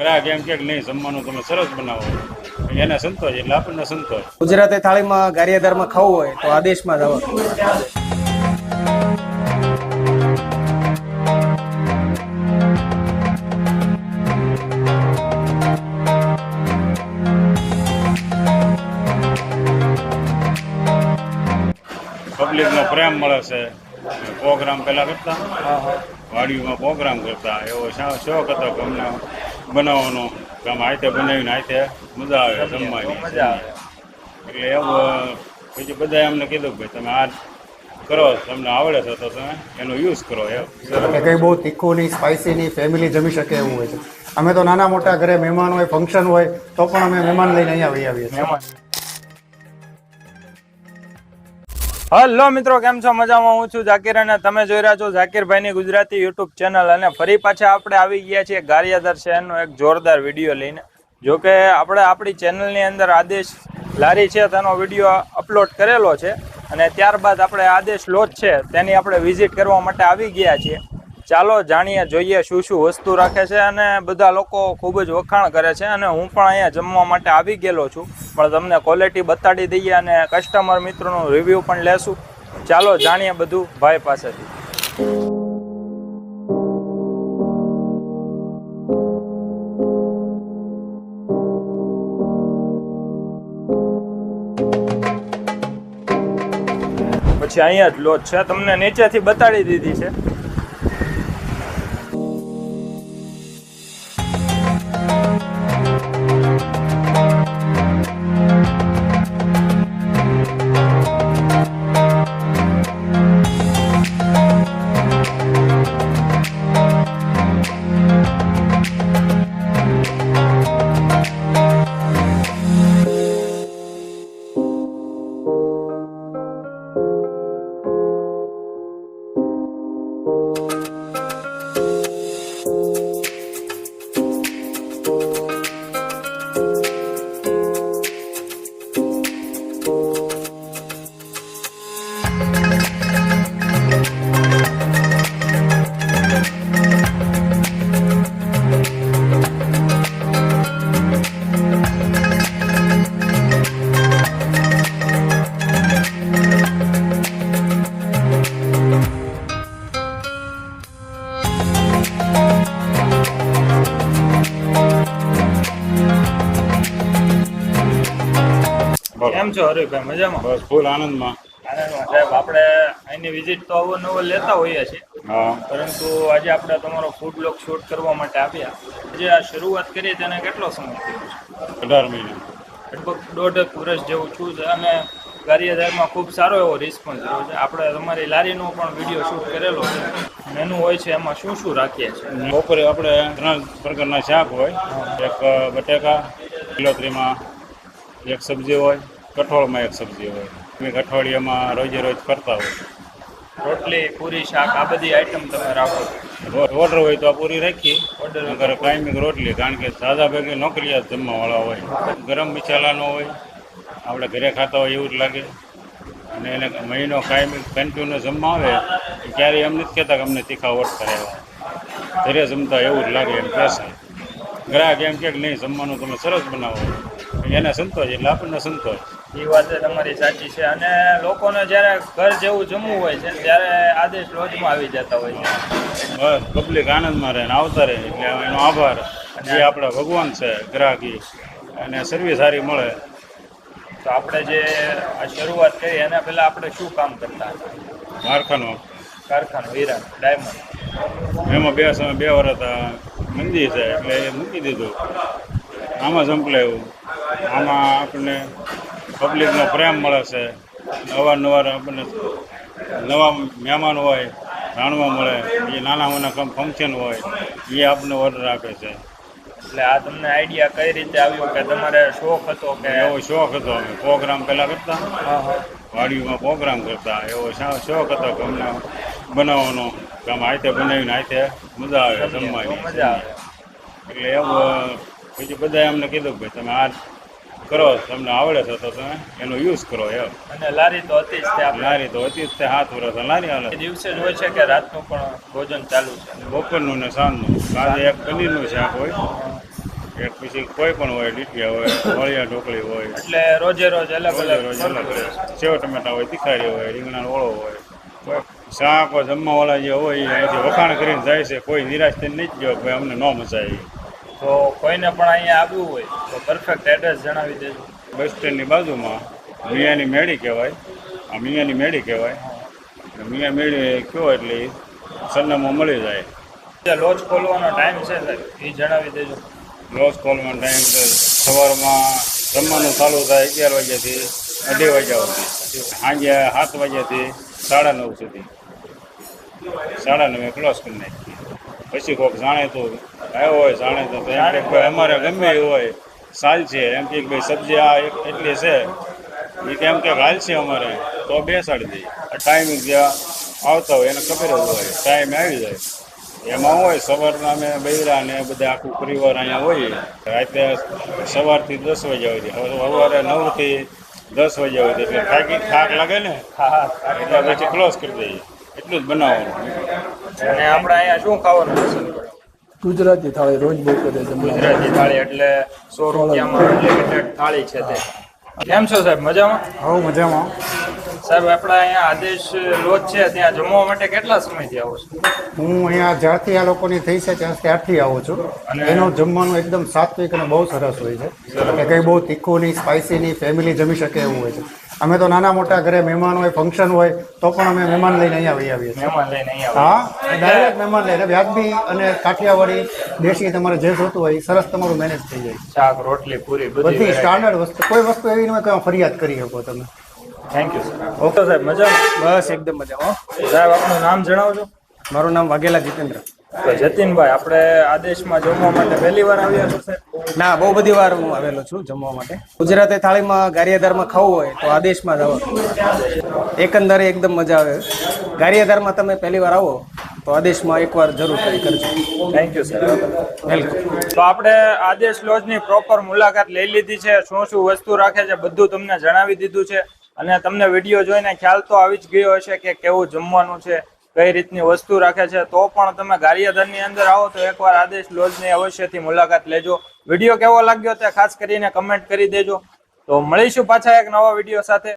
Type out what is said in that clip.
ગ્રાહક એમ કે નહીં જમવાનું તમે સરસ બનાવો. એને સંતોષ એટલે આપણને સંતોષ. ગુજરાતી થાળીમાં ગારિયાધારમાં ખાવું હોય તો આદેશમાં જવાનું પબ્લિકનો પ્રેમ મળે છે. પ્રોગ્રામ પહેલા કરતા. વાડીઓમાં પ્રોગ્રામ કરતા. એવો શા- શોખ હતો કે અમને બનાવવાનો. કે આમ હાથે બનાવીને હાથે મજા આવે જમવાની. મજા આવે. એટલે એવું પછી બધાએ અમને કીધું કે ભાઈ તમે આ કરો તમને આવડે છે તો તમે એનો યુઝ કરો એમ. કે કંઈ બહુ તીખું નહીં સ્પાઇસી નહીં ફેમિલી જમી શકે એવું હોય છે. અમે તો નાના મોટા ઘરે મહેમાન હોય ફંક્શન હોય તો પણ અમે મહેમાન લઈને અહીંયા આવી આવીએ છીએ. હલો મિત્રો, કેમ છો? મજામાં હું છું ઝાકીર અને તમે જોઈ રહ્યા છો ઝાકીરભાઈની ગુજરાતી યુટ્યુબ ચેનલ અને ફરી પાછા આપણે આવી ગયા છીએ ગારિયાદર શહેરનો એક જોરદાર વીડિયો લઈને. જો કે આપણે આપણી ચેનલની અંદર આદેશ લારી છે, તેનો વીડિયો અપલોડ કરેલો છે અને ત્યારબાદ આપણે આદેશ લોજ છે, તેની આપણે વિઝિટ કરવા માટે આવી ગયા છીએ. ચાલો જાણીએ, જોઈએ શું શું વસ્તુ રાખે છે અને બધા લોકો ખૂબ જ વખાણ કરે છે અને હું પણ અહીંયા જમવા માટે આવી ગયેલો છું. પણ તમને ક્વોલિટી બતાડી દઈએ અને કસ્ટમર મિત્રોનું રિવ્યૂ પણ લેશું. ચાલો જાણીએ બધું ભાઈ પાસેથી. પછી અહીંયા જ લોજ છે. તમને નીચેથી બતાડી દીધી છે. કેમ છો હરીભાઈ મજામાં? બસ ફૂલ આનંદમાં. આનંદમાં. સાહેબ આપણે અહીંની વિઝિટ તો અવનવર લેતા હોઈએ છીએ. હા. પરંતુ આજે આપણે તમારો ફૂડ બ્લોગ શૂટ કરવા માટે આવ્યા. જે આ શરૂઆત કરી તેને કેટલો સમય થયો અઢાર મહિના. લગભગ દોઢ વર્ષ જેવું છું છે અને કાર્યધારમાં ખૂબ સારો એવો રિસ્પોન્સ રહ્યો છે. આપણે તમારી લારીનો પણ વીડિયો શૂટ કરેલો છે. મેનુ હોય છે એમાં શું શું રાખીએ છીએ? બપોરે આપણે ત્રણ પ્રકારના શાક હોય. એક બટેકા લીલોતરીમાં એક સબ્જી હોય. કઠોળમાં એક સબ્જી હોય. તમે અઠવાડિયામાં રોજે રોજ કરતા હોય. રોટલી પૂરી શાક આ બધી આઈટમ તમે રાખો. ઓર્ડર હોય તો આ પૂરી રાખી. ઓર્ડર કાયમિક રોટલી કારણ કે સાદા ભેગી નોકરિયાત જમવાવાળા હોય. ગરમ મસાલાનો હોય. આપણે ઘરે ખાતા હોય એવું જ લાગે. અને એને મહિનો કાયમિક કન્ટિન્યુ જમવા આવે ક્યારેય એમ નથી કહેતા કે અમને તીખા ઓળખતા રહેવા. ઘરે જમતા એવું જ લાગે એમ કહેશે ગ્રાહક એમ કે નહીં જમવાનું તમે સરસ બનાવો. એને સંતોષ એટલે આપણને સંતોષ. એ વાત તમારી સાચી છે. અને લોકોને જ્યારે ઘર જેવું જમવું હોય છે ત્યારે આદેશ લોજમાં આવી જતા હોય છે. બસ પબ્લિક આનંદમાં રહે આવતા રહે એટલે એનો આભાર. જે આપણા ભગવાન છે ગ્રાહકી અને સર્વિસ સારી મળે. તો આપણે જે આ શરૂઆત કરી એના પહેલાં આપણે શું કામ કરતા હતા? મારખાનો કારખાનું હીરા ડાયમંડ. એમાં બે સમય બે વર્ષ મંદી મંદિર છે એટલે એ મૂકી દીધું. આમાં સંકળાયું. આમાં આપણને પબ્લિકનો પ્રેમ મળે છે. અવારનવાર આપણને નવા મહેમાન હોય જાણવા મળે એ નાના નાના ફંક્શન હોય એ આપણને ઓર્ડર આપે છે. એટલે આ તમને આઈડિયા કઈ રીતે આવ્યો કે તમારે શોખ હતો કે એવો શોખ હતો. અમે પ્રોગ્રામ પહેલાં કરતા. વાડીઓમાં પ્રોગ્રામ કરતા. એવો શોખ હતો કે અમને બનાવવાનો. કે આમ હાથે બનાવીને હાથે મજા આવે જમવાની. મજા આવે. એટલે એવું પછી બધાએ અમને કીધું કે ભાઈ તમે આ કરો તમને આવડે છે તો તમે એનો યુઝ કરો એમ. અને લારી તો હતી જ તે લારી તો હતી જ તે હાથ વર્ષ લારી હાલે. દિવસે જ હોય છે કે રાતનું પણ ભોજન ચાલુ છે? બપોરનું ને સાંજનું. સાંજે એક પનીરનું શાક હોય. પછી કોઈ પણ હોય ડીટિયા હોય વળિયા ઢોકળી હોય. એટલે રોજે રોજ અલગ અલગ રોજ અલગ. સેવ ટમેટા હોય તીખારી હોય રીંગણા ઓળો હોય. શાક જમવાવાળા જે હોય એ અહીંથી વખાણ કરીને જાય છે. કોઈ નિરાશ થઈને નહીં જ ગયો ભાઈ અમને ન મજા આવી. તો કોઈને પણ અહીંયા આવવું હોય તો પરફેક્ટ એડ્રેસ જણાવી દેજો. બસ સ્ટેન્ડની બાજુમાં મિયાની મેળી કહેવાય. આ મિયાની મેળી કહેવાય. મિયા મેળી કયો એટલે સરનામું મળી જાય. જે લોજ ખોલવાનો ટાઈમ છે સર એ જણાવી દેજો. લોજ ખોલવાનો ટાઈમ તો સવારમાં જમવાનું ચાલુ થાય અગિયાર વાગ્યાથી અઢી વાગ્યા સુધી. સાંજે સાત વાગ્યાથી સાડા નવ સુધી. સાડા નવે ક્લોઝ કરી નાખીએ. પછી કોઈક જાણે તો આવ્યો હોય જાણે તો એમ કે અમારે ગમે એ હોય સાલ છે. એમ કે ભાઈ સબ્જી આ એક- એટલી છે. એ કેમ કે હાલ છે અમારે. તો બેસાડી દઈએ ટાઈમિંગ જ્યાં આવતા હોય એને ખબર જ હોય. ટાઈમ આવી જાય. એમાં હોય સવારના અમે બૈરા ને બધા આખું પરિવાર અહીંયા હોય. રાતે સવારથી દસ વાગ્યા સુધી. હવે સવારે નવથી દસ વાગ્યા સુધી. એટલે થાકી થાક લાગે ને? હા હા. એટલે પછી ક્લોઝ કરી દઈએ. એટલું જ બનાવવાનું. અને આપણે અહીંયા શું ખાવાનું પસંદ કરો? ગુજરાતી થાળી રોજ બહુ કરે છે ગુજરાતી થાળી એટલે સો રૂપિયામાં લિમિટેડ થાળી છે તે. કેમ છો સાહેબ મજામાં? હવે મજામાં. સાહેબ આપણે અહીંયા આદેશ લોજ છે ત્યાં જમવા માટે કેટલા સમયથી આવો છો? હું અહીંયા જ્યારથી આ લોકોની થઈ છે ત્યાં ત્યારથી આવું છું. અને- એનું જમવાનું એકદમ સાત્વિક અને બહુ સરસ હોય છે. કે કંઈ બહુ તીખું નહીં સ્પાઇસી નહીં ફેમિલી જમી શકે એવું હોય છે. અમે તો નાના મોટા ઘરે મહેમાન હોય ફંક્શન હોય તો પણ અમે મહેમાન લઈને અહીંયા આવી આવીએ મહેમાન લઈને અહીંયા હા? ડાયરેક્ટ મહેમાન લઈને વ્યાજબી અને કાઠિયાવાડી દેશી તમારે જે જોતું હોય એ સરસ તમારું મેનેજ થઈ જાય. શાક રોટલી પૂરી બધી બધી સ્ટાન્ડર્ડ વસ્તુ. કોઈ વસ્તુ એવી હોય ફરિયાદ કરી શકો તમે. થેન્ક યુ સર ઓકે સાહેબ મજા બસ એકદમ મજામાં સાહેબ આપનું નામ જણાવજો. મારું નામ વાઘેલા જીતેન્દ્ર. તો જતીનભાઈ આપણે આદેશમાં જમવા માટે પહેલી વાર આવ્યા છો સાહેબ? ના બહુ બધી વાર હું આવેલો છું જમવા માટે. ગુજરાતી થાળીમાં ગારિયાધારમાં ખાવું હોય તો આદેશમાં જ આવો. એકંદરે એકદમ મજા આવે. ગારિયાધારમાં તમે પહેલી વાર આવો તો આદેશમાં એકવાર જરૂર ટ્રાય કરજો. થેન્ક યુ સર વેલકમ તો આપણે આદેશ લોજની પ્રોપર મુલાકાત લઈ લીધી છે. શું શું વસ્તુ રાખે છે બધું તમને જણાવી દીધું છે. અને તમને વીડિયો જોઈને ખ્યાલ તો આવી જ ગયો હશે કે કેવું જમવાનું છે કઈ રીતની વસ્તુ રાખે છે, તો પણ તમે ગારિયાધરની અંદર આવો તો એકવાર આદેશ લોજની અવશ્યથી મુલાકાત લેજો. વીડિયો કેવો લાગ્યો તે ખાસ કરીને કમેન્ટ કરી દેજો. તો મળીશું પાછા એક નવા વીડિયો સાથે.